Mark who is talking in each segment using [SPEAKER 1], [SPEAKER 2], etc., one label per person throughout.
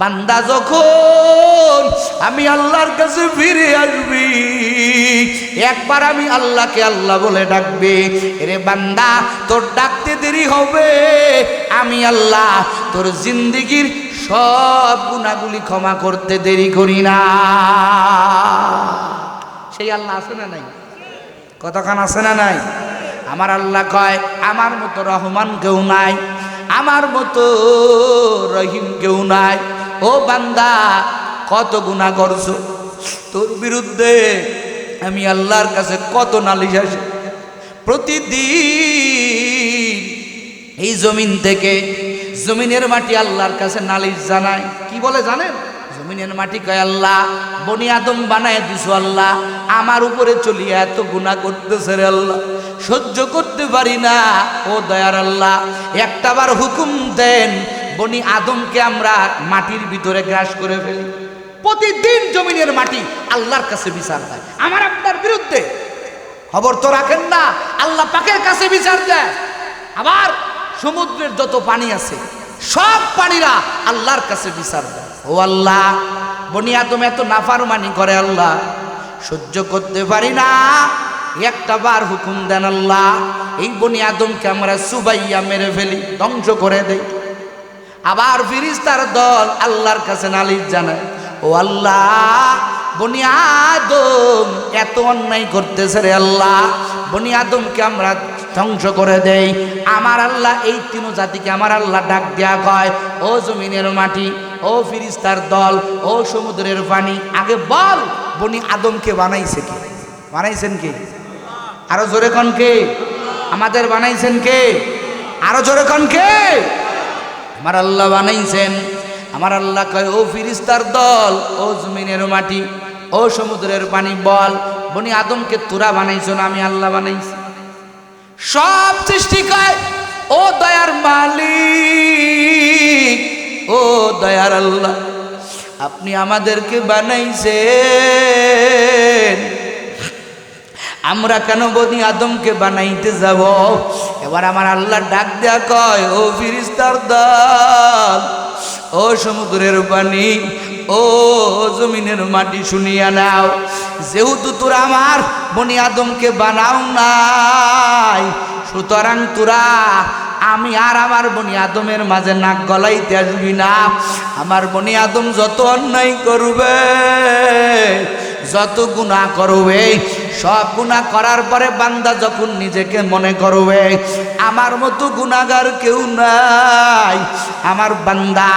[SPEAKER 1] বান্দা যখন আমি আল্লাহর কাছে ফিরে আসবি, একবার আমি আল্লাহকে আল্লাহ বলে ডাকবে, এরে বান্দা, তোর ডাকতে দেরি হবে। আমি আল্লাহ, তোর জিন্দিগির সব গুণাগুলি ক্ষমা করতে দেরি করি না। সেই আল্লাহ আছে না নাই? কতক্ষণ আছে না নাই? আমার আল্লাহ কয়, আমার মতো রহমান কেউ নাই, আমার মতো রহিম কেউ নাই। ও বান্দা, কত গুণা করছ? তোর বিরুদ্ধে আমি আল্লাহর কাছে কত নালিশ আসে প্রতিদিন এই জমিন থেকে জমিনের মাটি আল্লাহর কাছে নালিশ জানায়। কি বলে জানেন? জমিনের মাটি কয়, আল্লাহ, বনি আদম বানায় দিছো, আল্লাহ, আমার উপরে চলিয়া এত গুণা করতেছে রে আল্লাহ, সহ্য করতে পারি না। ও দয়ার আল্লাহ একটাবার হুকুম দেন বনি আদমকে আমরা মাটির ভিতরে গ্রাস করে ফেলি। প্রতিদিন জমিনের মাটি আল্লাহর কাছে বিচার দেয়। আমার আপনার বিরুদ্ধে খবর তো রাখেন না, আল্লাহ পাকের কাছে বিচার দেয়। আবার সমুদ্রের যত পানি আছে, সব পানিরা আল্লাহর কাছে বিচার দেয়। ও আল্লাহ, বনি আদম এত নাফারমানি করে আল্লাহ, সহ্য করতে পারি না। একটা বার হুকুম দেন আল্লাহ, এই বনি আদমকে আমরা সুবাইয়া মেরে ফেলি, ধ্বংস করে দেই। আবার ফিরিস্তার দল আল্লাহর কাছে নালিশ জানায়, ও আল্লাহ, বনি আদম এত অন্যায় করতেছে রে আল্লাহ, বনি আদমকে আমরা ধ্বংস করে দেই। আমার আল্লাহ এই তিন জাতিকে আমার আল্লাহ ডাক দেয়া কয়, ও জমিনের মাটি, ও ফিরিস্তার দল, ও সমুদ্রের পানি, আগে বল বনি আদমকে বানাইছে কে? বানাইছেন কে? আরও জোরে কন কে? আমাদের বানাইছেন কে? আরও জোরে কন কে? আমার আল্লাহ বানাইছেন। আমার আল্লাহ কয়, ও ফিরিস্তার দল, ও জমিনের মাটি, ও সমুদ্রের পানি, বল, বনি আদমকে তোরা বানাইছ না, আমি আল্লাহ বানাইছি। সব সৃষ্টি কয়, ও দয়ার মালিক, ও দয়ার আল্লাহ, আপনি আমাদেরকে বানাইছেন। আমরা কেন বনি আদমকে বানাইতে যাব? এবার আমার আল্লাহ ডাক দেয়া কয়, ও ফিরিস্তার দল, ও সমুদ্রের পানি, ও জমিনের মাটি শুনিয়া নাও। যেহেতু তোরা আমার বনি আদমকে বানাও নাই, সুতরাং তোরা, আমি আর আমার বনি আদমের মাঝে নাক গলাইতে আসবি না। আমার বনি আদম যত অন্যায় করবে যত গুণা করবে, সব গুণা করার পরে বান্দা যখন নিজেকে মনে করবে, আমার মতো গুণাগার কেউ নাই। আমার বান্দা,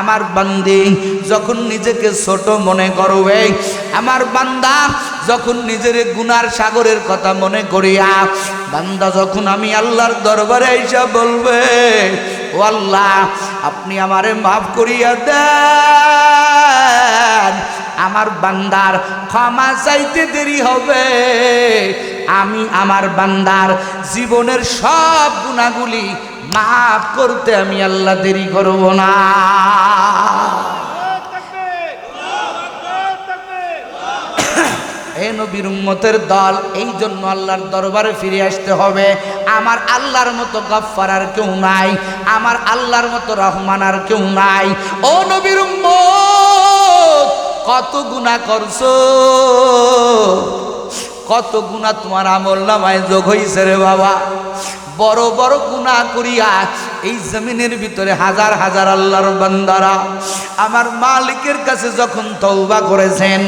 [SPEAKER 1] আমার বান্দি যখন নিজেকে ছোট মনে করবে, আমার বান্দা যখন নিজের গুনার সাগরের কথা মনে করিয়া, বান্দা যখন আমি আল্লাহর দরবারে এসে বলবে, ও আল্লাহ, আপনি আমারে মাফ করিয়া দেন। আমার বান্দার ক্ষমা চাইতে দেরি হবে। আমি আমার বান্দার জীবনের সব গুণাগুলি মাফ করতে আমি আল্লাহ দেরি করব না। নবীর উম্মতের দল, এই জন্য আল্লাহর দরবারে ফিরে আসতে হবে। আমার আল্লাহর মতো গফফার আর কেউ নাই, আমার আল্লাহর মতো রহমান আর কেউ নাই। ও নবীর উম্মত! কত গুনাহ করছ? কত গুণা তোমার আমল নামায় যোগ হইছে রে বাবা। বড় বড় গুণা করিয়া এই জমিনের ভিতরে হাজার হাজার আল্লাহর বান্দারা আমার মালিকের কাছে যখন তৌবা করেছেন,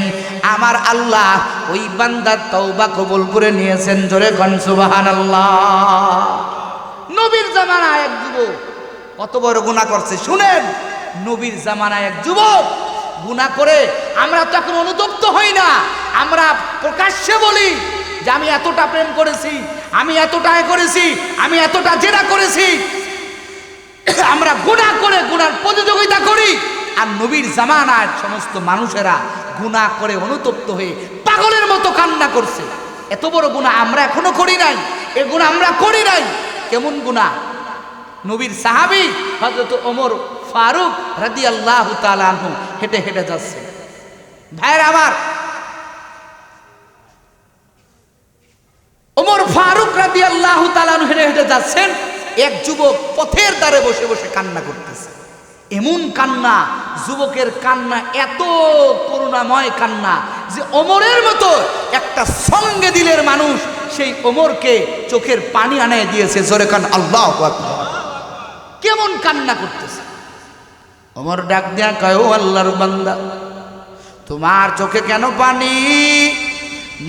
[SPEAKER 1] আমার আল্লাহ ওই বান্দার তৌবা কবুল করে নিয়েছেন। জোরে কন সুবাহান আল্লাহ নবীর জামানায় এক যুবক কত বড় গুণা করছে, শুনেন। নবীর জামানায় এক যুবক গুণা করে আমরা তো এখন অনুতপ্ত হই না। আমরা প্রকাশ্যে বলি যে আমি এতটা প্রেম করেছি, আমি এতটা এ করেছি, আমি এতটা জেরা করেছি। আমরা গুণা করে গুণার প্রতিযোগিতা করি আর নবীর জামানার সমস্ত মানুষেরা গুণা করে অনুতপ্ত হয়ে পাগলের মতো কান্না করছে। এত বড় গুণা আমরা এখনও করি নাই। এ গুণা আমরা করি নাই। কেমন গুণা নবীর সাহাবি হজরত ওমর ফারুক রাদি আল্লাহ তালু হেঁটে হেঁটে যাচ্ছে। ভাইয়ের আমার, ওমর ফারুক রাদি আল্লাহ তালু হেঁটে হেঁটে যাচ্ছেন। এক যুবক পথের দ্বারে বসে বসে কান্না করতেছে। এমন কান্না, যুবকের কান্না, এত করুণাময় কান্না যে ওমরের মতো একটা সঙ্গে দিলের মানুষ সেই ওমরকে চোখের পানি আনায় দিয়েছে। জোরে কান, আল্লাহ কেমন কান্না করতেছে? ওমর ডাক দেয়া কয়, ও আল্লাহর বান্দা, তোমার চোখে কেন পানি?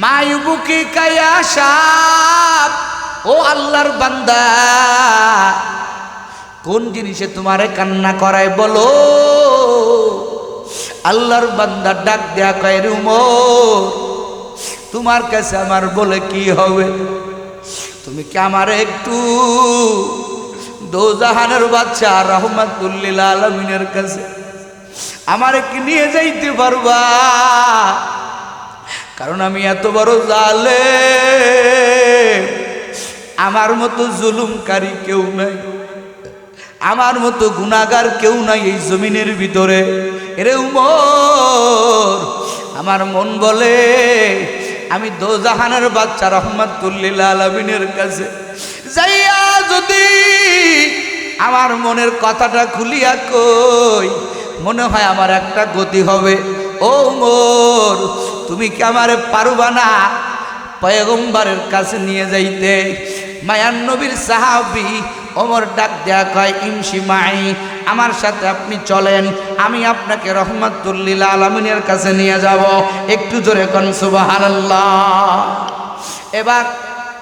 [SPEAKER 1] মায়ুবুকি কায়া সাপ। ও আল্লাহর বান্দা, কোন জিনিসে তোমারে কান্না করায় বলো? আল্লাহর বান্দা ডাক দেয়া কয়, রে উমর তোমার কাছে আমার বলে কি হবে? তুমি কি আমার একটু দোজাহানের বাচ্চা, রহমাতুল্লিল আলমিনের কাছে। আমারে কি নিয়ে যাইতে পারবা? কারণ আমি এত বড় জালে আমার মতো জুলুমকারী কেউ নাই। আমার মতো গুণাগার কেউ নাই এই জমিনের ভিতরে। এরে উমর, আমার মন বলে, আমি দোজাহানের বাচ্চা, রহমাতুল্লিল আলমিনের কাছে। যাইয়া যদি আমার মনের কথাটা খুলিয়া কই, মনে হয় আমার একটা গতি হবে। ও মোর, তুমি কি আমার পারবা না? পয়গম্বরের কাছে নিয়ে যাইতে। মায়ান নবীর সাহাবি ওমর ডাক দেয়া কয় ইমসি মাই, আমার সাথে আপনি চলেন, আমি আপনাকে রহমতুল্লিল আলমিনের কাছে নিয়ে যাব। একটু জোরে কন সুবহানাল্লাহ। এবার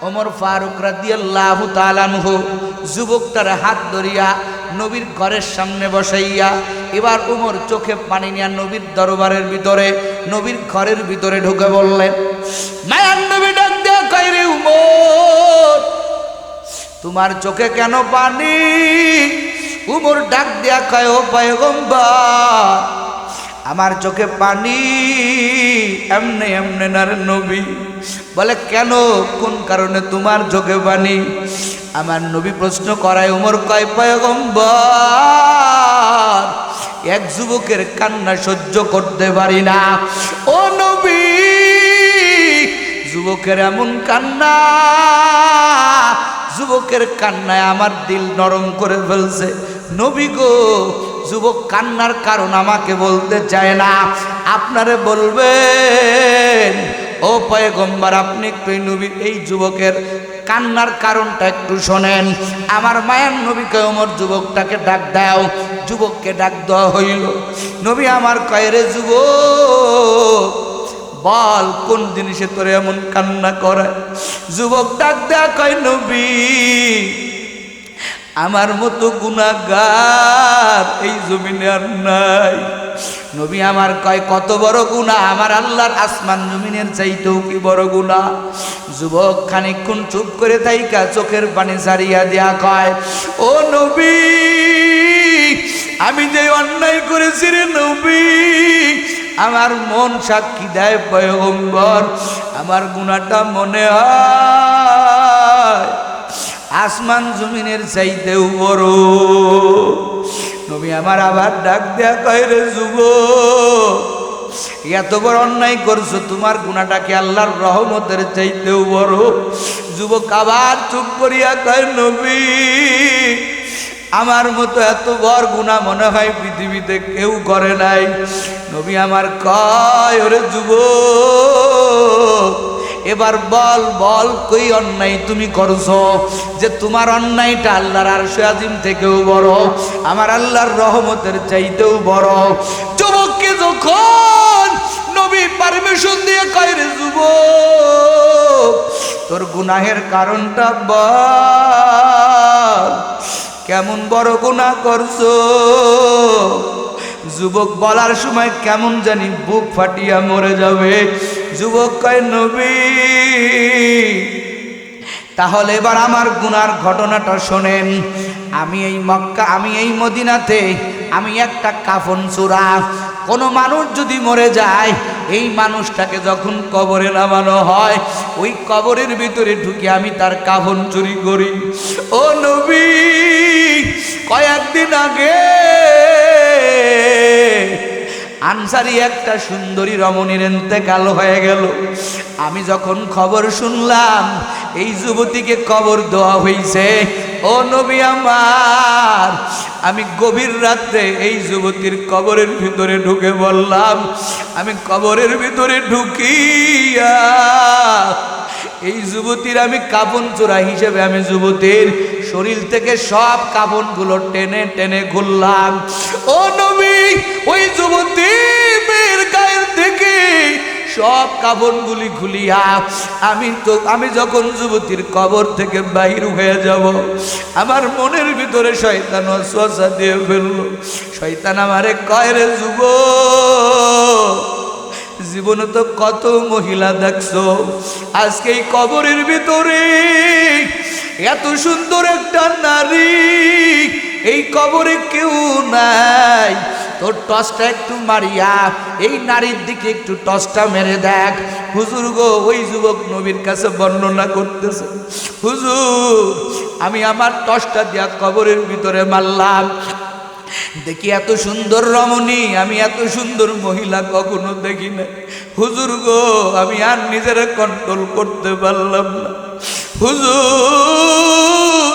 [SPEAKER 1] ওমর ফারুক রাদিয়াল্লাহু তাআলাহু যুবকটার হাত ধরিয়া নবীর ঘরের সামনে বসাইয়া, এবার উমর চোখে পানি নিয়া নবীর দরবারের ভিতরে, নবীর ঘরের ভিতরে ঢুকে বললেন মায়ান নবী ডাক দেয়া কইরে উমর তোমার চোখে কেন পানি? উমর ডাক দেয়া কয়, ও পয়গম্বর আমার চোখে পানি, এমনে এমনে না রে নবী। বলে, কেন? কোন কারণে তোমার চোখে পানি? আমার নবী প্রশ্ন করায় উমর কয়, পয়গম্বর, এক যুবকের কান্না সহ্য করতে পারি না। ও নবী, যুবকের এমন কান্না, যুবকের কান্নায় আমার দিল নরম করে ফেলছে। নবী গো যুবক কান্নার কারণ আমাকে বলতে চায় না। আপনারে বলবেন, ও পয়গম্বর, আপনি একটু নবী, এই যুবকের কান্নার কারণটা একটু শোনেন। আমার মায়ের নবীকে ওমর যুবকটাকে ডাক দাও। যুবককে ডাক দেওয়া হইল। নবী আমার কয়রে যুবক, বল, কোন জিনিসে তোরে এমন কান্না করে যুবক ডাক দেয়া কয়, নবী আমার মতো গুণাগার এই জমিনে আর নাই। নবী আমার কয়, কত বড় গুণা আমার আল্লাহর আসমান জমিনের চাইতেও কি বড় গুণা যুবক খানিকক্ষণ চুপ করে থাইকা চোখের পানি সারিয়া দেয়া কয়, ও নবী, আমি যে অন্যায় করেছি রে নবী, আমার মন সাক্ষী দেয় পয়গম্বর। আমার গুণাটা মনে হয় আসমান জমিনের চাইতেও বড়। নবী আমার আবার ডাক দেয়া কয়, রে যুব, এত বড় অন্যায় করছ, তোমার গুণাটাকে আল্লাহর রহমতের চাইতেও বড়? যুবক আবার চুপ করিয়া কয়, নবী, আমার মতো এত বড় গুণা মনে হয় পৃথিবীতে কেউ করে নাই। নবী আমার কয়, ওরে যুবক এবার বল বল, কই অন্যায় তুমি করছ? যে তোমার অন্যায়টা আল্লাহর আরশে আজিম থেকেও বড়, আমার আল্লাহর রহমতের চাইতেও বড়। যুবককে যখন নবী পারমিশন দিয়ে কয়, রে যুবক, তোর গুনাহের কারণটা বল, কেমন বড় গুণা করছ? যুবক বলার সময় কেমন জানি বুক ফাটিয়া মরে যাবে। যুবক কয়, নবী, তাহলে এবার আমার গুনার ঘটনাটা শোনেন। আমি এই মক্কা, আমি এই মদিনাতে, আমি একটা কাফন চূড়া। কোনো মানুষ যদি মরে যায়, এই মানুষটাকে যখন কবরে নামানো হয়, ওই কবরের ভিতরে ঢুকে আমি তার কাফন চুরি করি। ও নবী, কয়েকদিন আগে আনসারি একটা সুন্দরী রমণীর এতেকাল হয়ে গেল। আমি যখন খবর শুনলাম, এই যুবতীকে কবর দেওয়া হয়েছে ও নবী আমার, আমি গভীর রাত্রে এই যুবতীর কবরের ভিতরে ঢুকে বললাম, আমি কবরের ভিতরে ঢুকিয়া, এই যুবতীর আমি কাপন চোরা হিসেবে আমি যুবতীর শরীর থেকে সব কাপনগুলো টেনে টেনে ঘুরলাম। ও নবী, ওই যুবতী মেয়ের গায়ের থেকে সব কাপড়গুলি খুলিয়া আমি তো, আমি যখন যুবতীর কবর থেকে বাহির হয়ে যাব, আমার মনের ভিতরে শয়তান অশ্বাসা দিয়ে ফেলল। শয়তান আমারে কয় রে যুব জীবনে তো কত মহিলা দেখছ? আজকে এই কবরের ভিতরে এত সুন্দর একটা নারী, এই কবরে কেউ নাই। তোর টসটা একটু মারিয়া, এই নারীর দিকে একটু টসটা মেরে দেখ। হুজুর গো, ওই যুবক নবীর কাছে বর্ণনা করতেছে, হুজুর, আমি আমার টসটা দিয়া কবরের ভিতরে মারলাম। দেখি এত সুন্দর রমণী, আমি এত সুন্দর মহিলা কখনো দেখি না হুজুর গো, আমি আর নিজের কন্ট্রোল করতে পারলাম না। হুজুর,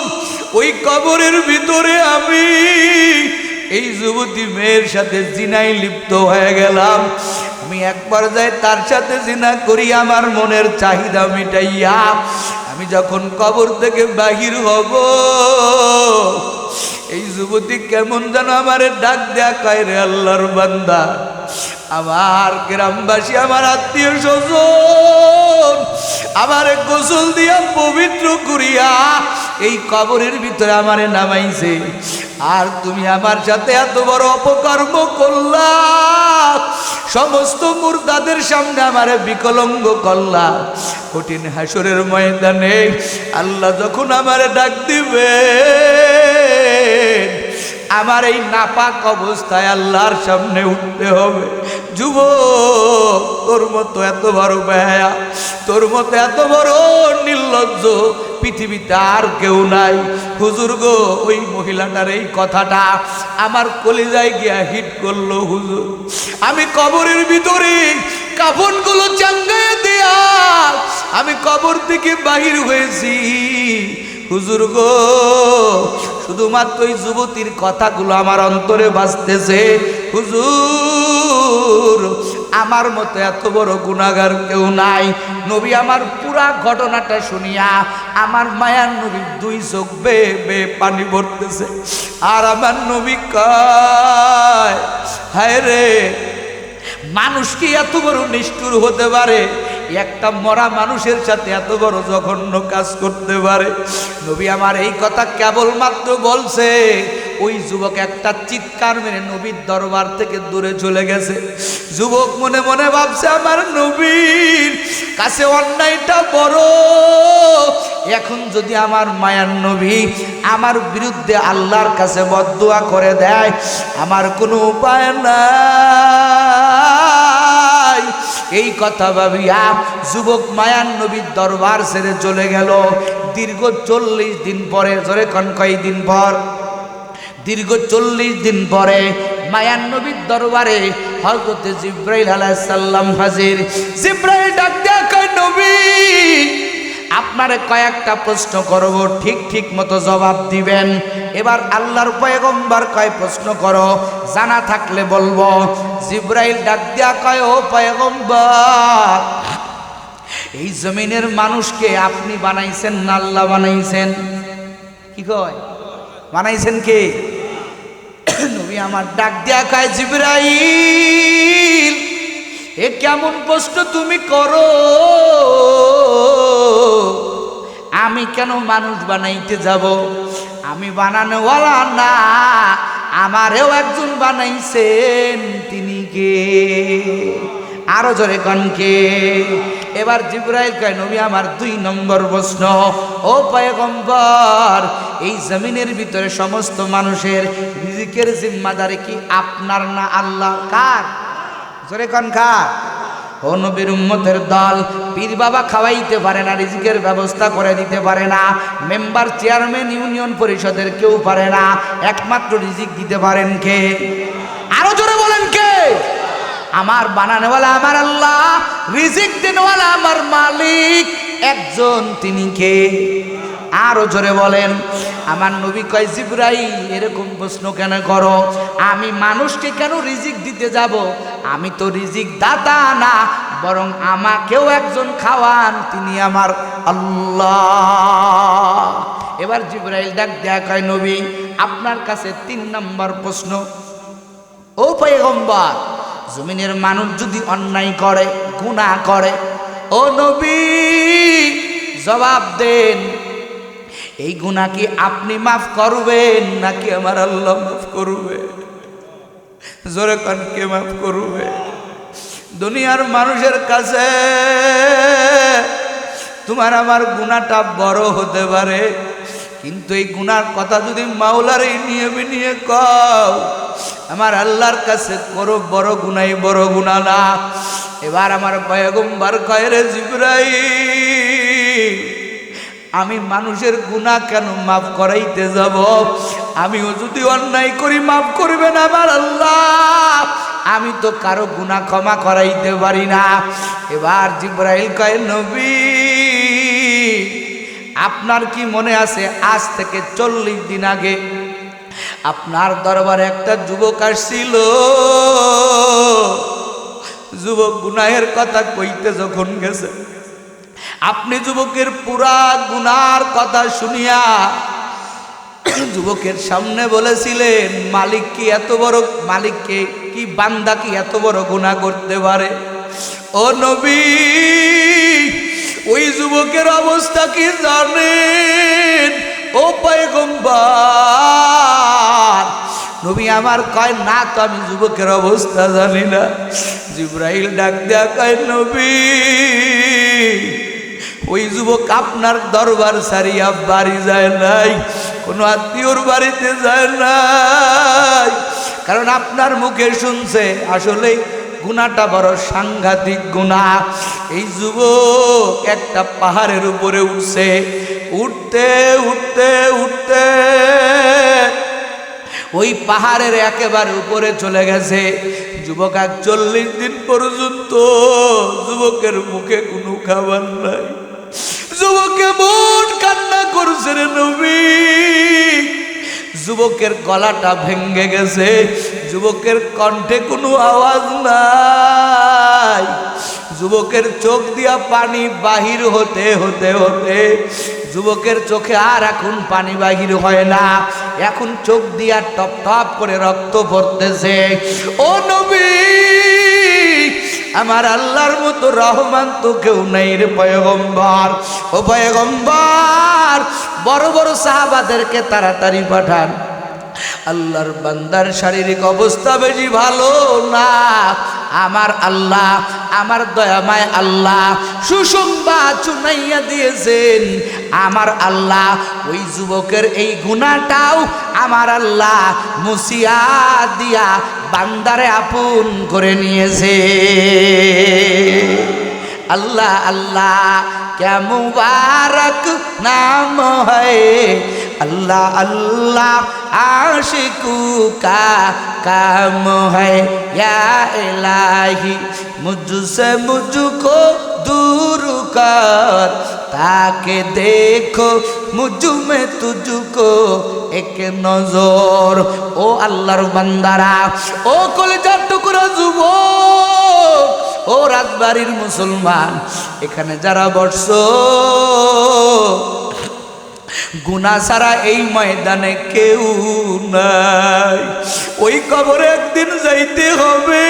[SPEAKER 1] ওই কবরের ভিতরে আমি এই যুবতী মেয়ের সাথে জিনাই লিপ্ত হয়ে গেলাম। আমি একবার যাই তার সাথে জিনা করি, আমার মনের চাহিদা মিটাইয়া। আমি যখন কবর থেকে বাহির হব এই যুবতী কেমন যেন আমার ডাক দেয়া কয় রে আল্লাহর বান্দা। আমার গ্রামবাসী, আমার আত্মীয় স্বজন, আমার গোসল দিয়া পবিত্র করিয়া এই কবরের ভিতরে আমারে নামাইছে। আর তুমি আমার সাথে এত বড় অপকর্ম করলা, সমস্ত মুর্দাদের সামনে আমারে বিকলঙ্গ করলা। কঠিন হাসরের ময়দানে আল্লাহ যখন আমারে ডাক দিবে আমার এই নাপাক অবস্থায় আল্লাহর সামনে উঠতে হবে। যুব তোর মতো এত বড় বেয়া তোর মতো এত বড় নির্লজ্জ পৃথিবীতে আর কেউ নাই। হুজুর গো, ওই মহিলাটার এই কথাটা আমার কলিজায় গিয়া হিট করল হুজুর। আমি কবরের ভিতরে কাফনগুলো চাঙ্গায় দেয়া, আমি কবর থেকে বাহির হয়েছি। হুজুর গো শুধুমাত্র ওই যুবতীর কথাগুলো আমার অন্তরে বাঁচতেছে হুজুর, আমার মতো এত বড় গুণাগার কেউ নাই। নবী, আমার পুরা ঘটনাটা শুনিয়া আমার মায়ার নবীর দুই চোখ বে বে পানি ভরতেছে। আর আমার নবী কয়, হায় রে, মানুষ কি এত বড় নিষ্ঠুর হতে পারে? একটা মরা মানুষের সাথে এত বড় জঘন্য কাজ করতে পারে। নবী আমার এই কথা কেবলমাত্র বলছে, ওই যুবক একটা চিৎকার মেরে নবীর দরবার থেকে দূরে চলে গেছে। যুবক মনে মনে ভাবছে, আমার নবীর কাছে অন্যায়টা বড়। এখন যদি আমার মায়ার নবী আমার বিরুদ্ধে আল্লাহর কাছে বদুয়া করে দেয়, আমার কোনো উপায় নাই। এই কথা ভাবিয়া যুবক মায়ান নবীর দরবার ছেড়ে চলে গেল। দীর্ঘ চল্লিশ দিন পরে ধরে কন দিন পর, দীর্ঘ চল্লিশ দিন পরে মায়ান নবীর দরবারে হজরতে জিব্রাইল আলাইসাল্লাম হাজির। জিব্রাইল ডাক নবী আপনারে কয়েকটা প্রশ্ন করব, ঠিক ঠিক মতো জবাব দিবেন। এবার আল্লাহর পয়গম্বর কয় প্রশ্ন করো, জানা থাকলে বলব। জিব্রাইল ডাক দিয়া কয়, ও পয়গম্বর, এই জমিনের মানুষকে আপনি বানাইছেন না আল্লাহ বানাইছেন? কি কয়? বানাইছেন কে? নবী আমার ডাক দিয়া কয়, জিব্রাইল, এ কেমন প্রশ্ন তুমি করো? আমি কেন মানুষ বানাইতে যাব? আমি বানানোওয়ালা না, আমারেও একজন বানাইছেন তিনি কে? আরও জোরে কনকে এবার জিব্রাইল কয়, নবী, আমার দুই নম্বর প্রশ্ন। ও পয়গম্বর, এই জমিনের ভিতরে সমস্ত মানুষের রিজিকের জিম্মাদারি কি আপনার না আল্লাহ কার? জোরে কন কার? ও নবীর উম্মতের দল, পীর বাবা খাওয়াইতে পারে না, রিজিকের ব্যবস্থা করে দিতে পারে না, মেম্বার চেয়ারম্যান ইউনিয়ন পরিষদের কেউ পারে না, একমাত্র রিজিক দিতে পারেন কে? আরও জোরে বলেন কে? আমার বানানেওয়ালা আমার আল্লাহ, রিজিক দেনওয়ালা আমার মালিক, একজন তিনি কে? আরও জোরে বলেন। আমার নবী কয়, জিব্রাইল, এরকম প্রশ্ন কেন করো? আমি মানুষকে কেন রিজিক দিতে যাব? আমি তো রিজিক দাতা না, বরং আমাকেও একজন খাওয়ান, তিনি আমার আল্লাহ। এবার জিব্রাইল ডাক দেয়া কয়, নবী, আপনার কাছে তিন নম্বর প্রশ্ন। ও পয়গম্বর, জমিনের মানুষ যদি অন্যায় করে, গুনাহ করে, ও নবী, জবাব দেন এই গুণা কি আপনি মাফ করবেন নাকি আমার আল্লাহ মাফ করবে? জোরে কে মাফ করবে? দুনিয়ার মানুষের কাছে তোমার আমার গুণাটা বড় হতে পারে, কিন্তু এই গুনার কথা যদি মাওলার এই নিয়মে নিয়ে কও, আমার আল্লাহর কাছে করো বড় গুনাই বড় গুণা না। এবার আমার পয়গম্বার কয় রে জিব্রাইল আমি মানুষের গুণা কেন মাফ করাইতে যাব? আমিও যদি অন্যায় করি, মাফ করবেন আমার আল্লাহ। আমি তো কারও গুণা ক্ষমা করাইতে পারি না। এবার জিব্রাইল কয়, নবী, আপনার কি মনে আছে আজ থেকে চল্লিশ দিন আগে আপনার দরবারে একটা যুবক আসছিল? যুবক গুনাহের কথা কইতে যখন গেছে আপনি যুবকের পুরা গুনার কথা শুনিয়া যুবকের সামনে বলেছিলেন, মালিক কি এত বড় মালিককে কি বান্দা কি এত বড় গুণা করতে পারে? ও নবী, ওই যুবকের অবস্থা কি জানেন? ও পয়গম্বর, নবী আমার কয়, না তো আমি যুবকের অবস্থা জানি না। জিব্রাইল ডাক দেয়া কয়, নবী ওই যুবক আপনার দরবার সারিয়া বাড়ি যায় নাই, কোনো আত্মীয়র বাড়িতে যায় নাই। কারণ আপনার মুখে শুনছে, আসলে গুণাটা বড় সাংঘাতিক গুণা। এই যুবক একটা পাহাড়ের উপরে উঠছে, উঠতে উঠতে উঠতে ওই পাহাড়ের একেবারে উপরে চলে গেছে। যুবক আর চল্লিশ দিন পর্যন্ত যুবকের মুখে কোনো খাবার নাই। যুবকে মন কান্না করছে রে নবী। যুবকের গলাটা ভেঙ্গে গেছে, যুবকের কণ্ঠে কোনো আওয়াজ নাই। যুবকের চোখ দিয়া পানি বাহির হতে হতে হতে, যুবকের চোখে আর এখন পানি বাহির হয় না। এখন চোখ দিয়া টপ টপ করে রক্ত পড়তেছে। ও নবী! আমার আল্লাহর মতো রহমান তো কেউ নাই রে পয়গম্বর। ও পয়গম্বর, বড় বড় সাহাবাদেরকে তাড়াতাড়ি পাঠান। আল্লাহর বান্দার শারীরিক অবস্থা বেশি ভালো না আমার আল্লাহ আমার দয়াময় আল্লাহ সুসংবাদ শুনাইয়া দিয়েছেন আমার আল্লাহ ওই যুবকের এই গুণাটাও আমার আল্লাহ মুসিয়া দিয়া বান্দারে আপন করে নিয়েছে আল্লাহ আল্লাহ क्या मुबारक नाम है अल्लाह अल्लाह आशिकू का काम है या इलाही मुझसे मुझको दूर कर ताके देखो मुझ में तुझको एक নজর ও আল্লাহর বান্দারা ও কলেজার টুকরা যুবক ও রাজবাড়ির মুসলমান এখানে যারা বর্ষ গুনা ছাড়া এই ময়দানে কেউ নাই। ওই কবরে একদিন যাইতে হবে।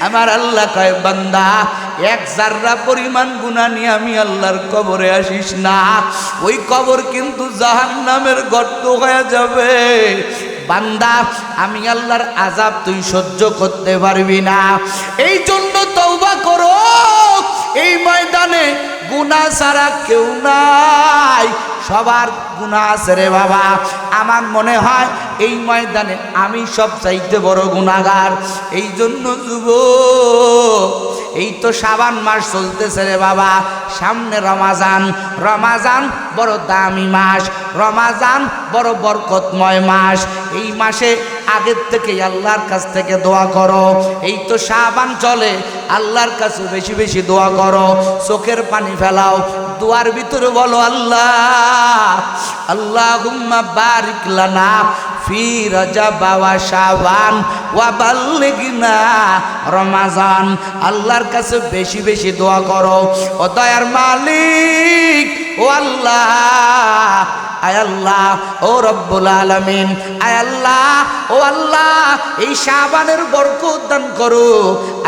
[SPEAKER 1] আমার আল্লাহ কয়, বান্দা, এক জাররা পরিমাণ গুণা নিয়ে আমি আল্লাহর কবরে আসিস না। ওই কবর কিন্তু জাহান নামের গর্ত হয়ে যাবে। বান্দা, আমি আল্লাহর আজাব তুই সহ্য করতে পারবি না। এই জন্য তৌবা করো। এই ময়দানে গুণা ছাড়া কেউ নাই। সবার গুণা আছে রে বাবা। আমার মনে হয় এই ময়দানে আমি সব চাইতে বড় গুণাগার এই জন্য যুব এই তো সাবান মাস চলতেছে রে বাবা। সামনে রমাজান। রমাজান বড় দামি মাস। রমাজান বড় বরকতময় মাস। এই মাসে আগের থেকে আল্লাহর কাছ থেকে দোয়া করো। এই তো সাবান চলে, আল্লাহর কাছে বেশি বেশি দোয়া করো। চোখের পানি ফেলাও, দোয়ার ভিতরে বলো, আল্লাহ আল্লাহ বারিক লানা ফি ওয়া শাবান ওয়া বাল্লিগনা রমাজান। আল্লাহর কাছে বেশি বেশি দোয়া করো। ও দয়ার মালিক, ও আল্লাহ আয় আল্লাহ, ও রব্বুল আলামিন, আয় আল্লাহ, ও আল্লাহ, এই শাবানের বরকত দান করো।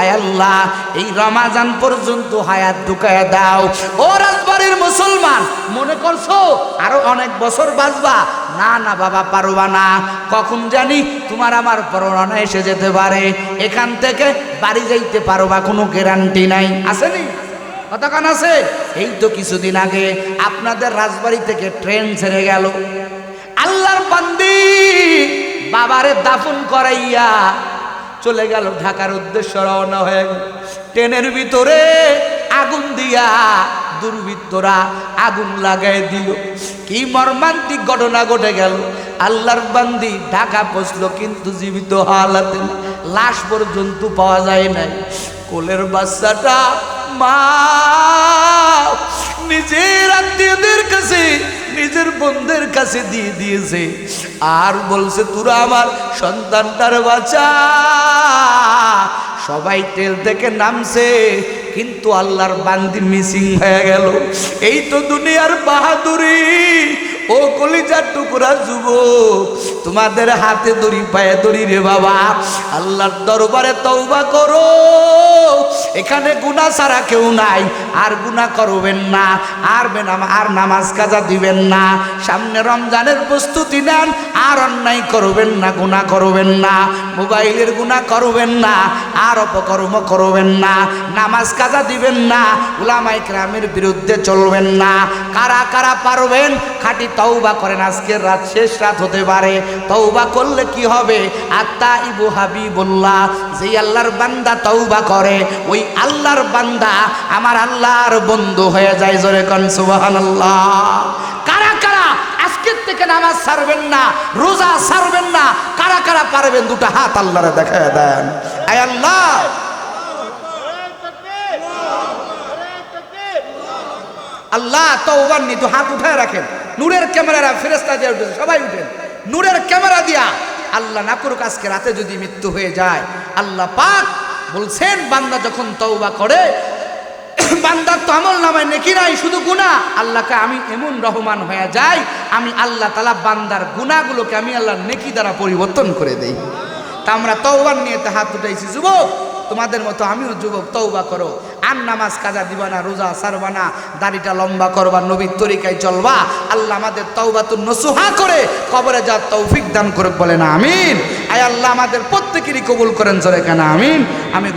[SPEAKER 1] আয় আল্লাহ, এই রমাজান পর্যন্ত হায়াত ঢুকায় দাও। ও রাজবাড়ির মুসলমান, মনে করছ আরও অনেক বছর বাঁচবা? না না বাবা, পারবা না। কখন জানি তোমার আমার পরোনা এসে যেতে পারে। এখান থেকে বাড়ি যাইতে পারবা, কোনো গ্যারান্টি নাই। আসেনি কতক্ষণ আছে? এই তো কিছুদিন আগে আপনাদের রাজবাড়ি থেকে ট্রেন ছেড়ে গেল। আল্লাহর বান্দি বাবারে দাফন করাইয়া চলে গেল, ঢাকার উদ্দেশ্য রওনা হয়ে গেল। ট্রেনের ভিতরে আগুন দিয়া দুর্বৃত্তরা আগুন লাগাই দিল। কি মর্মান্তিক ঘটনা ঘটে গেল। আল্লাহর বান্দি ঢাকা পৌঁছলো, কিন্তু জীবিত হালাতে। লাশ পর্যন্ত পাওয়া যায় নাই। কোলের বাচ্চাটা মা নিজের আত্মীয়দের কাছে, নিজের বন্ধুদের কাছে দিয়ে দিয়েছে। আর বলছে, তোরা আমার সন্তানটার বাঁচা। সবাই তেল থেকে নামছে, কিন্তু আল্লাহর বান্দি মিসিং হয়ে গেল। এই তো দুনিয়ার বাহাদুরি ও কলিজার টুকরা যুবক, তোমাদের হাতে দড়ি, পায়ে দড়ি রে বাবা। আল্লাহর দরবারে তওবা করো। এখানে গুনাহ ছাড়া কেউ নাই। আর গুনাহ করবেন না, আর বেনাম, আর নামাজ কাজা দিবেন না। সামনে রমজানের প্রস্তুতি নেন, আর অন্যায় করবেন না, গুনাহ করবেন না। মোবাইলের গুনাহ করবেন না, আর অপকর্ম করবেন না। নামাজ কাজা দিবেন না উলামাই ক্রামের বিরুদ্ধে চলবেন না। কারা কারা পারবেন? খাটি তৌবা করেন। আজকের রাত শেষ রাত হতে পারে। তৌবা করলে কি হবে? আত্মা ইবু হাবিবুল্লাহ, যেই আল্লাহর বান্দা তৌবা করে, ওই আল্লাহর বান্দা আমার আল্লাহর বন্ধু হয়ে যায়। জোরে কন, সুবহানাল্লাহ। কারা কারা আজকের থেকে নামাজ ছাড়বেন না, রোজা ছাড়বেন না, কারা কারা পারবেন? দুটো হাত আল্লাহরে দেখায় দেন। আয় আল্লাহ। আল্লাহ তওবার নি তো হাত উঠায় রাখেন। নূরের ক্যামেরা ফেরেস্তা দিয়ে উঠেছে, সবাই উঠেন। নূরের ক্যামেরা দিয়া আল্লাহ না করুক, আজকে রাতে যদি মৃত্যু হয়ে যায়, আল্লাহ পাক বলছেন, বান্দা যখন তওবা করে, বান্দার তো আমল নামায় নেকি নাই, শুধু গুণা আল্লাহকে আমি এমন রহমান হয়ে যাই, আমি আল্লাহ তালা বান্দার গুণাগুলোকে আমি আল্লাহ নেকি দ্বারা পরিবর্তন করে দেই। তা আমরা তওবার নিয়ে হাত উঠাইছি, যুবক, তোমাদের মতো আমিও যুবক তৌবা করো। আর নামাজ কাজা দিবা না, রোজা সারবা না, দাড়িটা লম্বা করবা, নবীর তরিকায় চলবা, আল্লাহ আমাদের তৌবাতুন নসুহা করে কবরে যা তৌফিক দান করে বলে না, আমিন। আয় আল্লাহ আমাদের প্রত্যেকেরই কবুল করেন জোরে কেন, আমিন। আমি